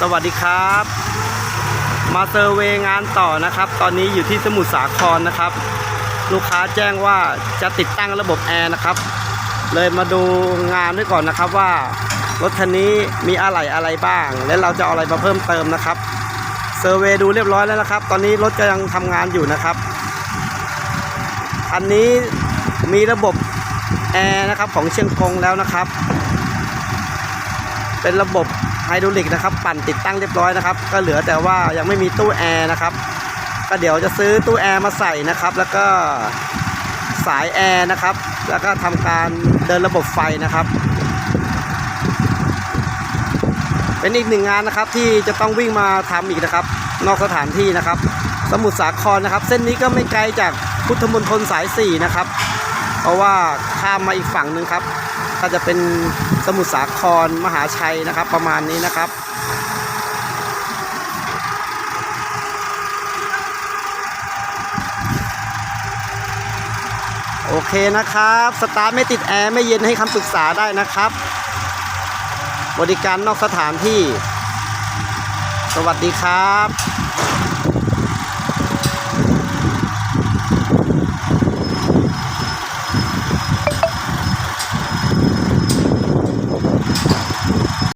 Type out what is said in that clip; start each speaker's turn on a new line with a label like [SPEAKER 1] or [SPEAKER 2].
[SPEAKER 1] สวัสดีครับ มาเซอร์เวงานต่อนะครับ ตอนนี้อยู่ที่สมุทรสาครนะครับ ลูกค้าแจ้งว่าจะติดตั้งระบบแอร์นะครับ เลยมาดูงานด้วยก่อนนะครับว่ารถคันนี้มีอะไรอะไรบ้าง และเราจะเอาอะไรมาเพิ่มเติมนะครับเซอร์เวดูเรียบร้อยแล้วนะครับ ตอนนี้รถก็ยังทำงานอยู่นะครับอันนี้มีระบบแอร์นะครับของเชียงกงแล้วนะครับ เป็นระบบไฮดรอลิกนะครับ ปั่นติดตั้งเรียบร้อยนะครับ ก็เหลือแต่ว่ายังไม่มีตู้แอร์นะครับ ก็เดี๋ยวจะซื้อตู้แอร์มาใส่นะครับ แล้วก็สายแอร์นะครับ แล้วก็ทำการเดินระบบไฟนะครับ เป็นอีกหนึ่งงานนะครับที่จะต้องวิ่งมาทำอีกนะครับ นอกสถานที่นะครับ สมุทรสาครนะครับ เส้นนี้ก็ไม่ไกลจากพุทธมณฑลสายสี่นะครับ เพราะว่าข้ามมาอีกฝั่งหนึ่งครับ ก็จะเป็นสมุทรสาครมหาชัยนะครับ ประมาณนี้นะครับโอเคนะครับ สตาร์ทไม่ติดแอร์ไม่เย็นให้คำปรึกษาได้นะครับ บริการนอกสถานที่ สวัสดีครับ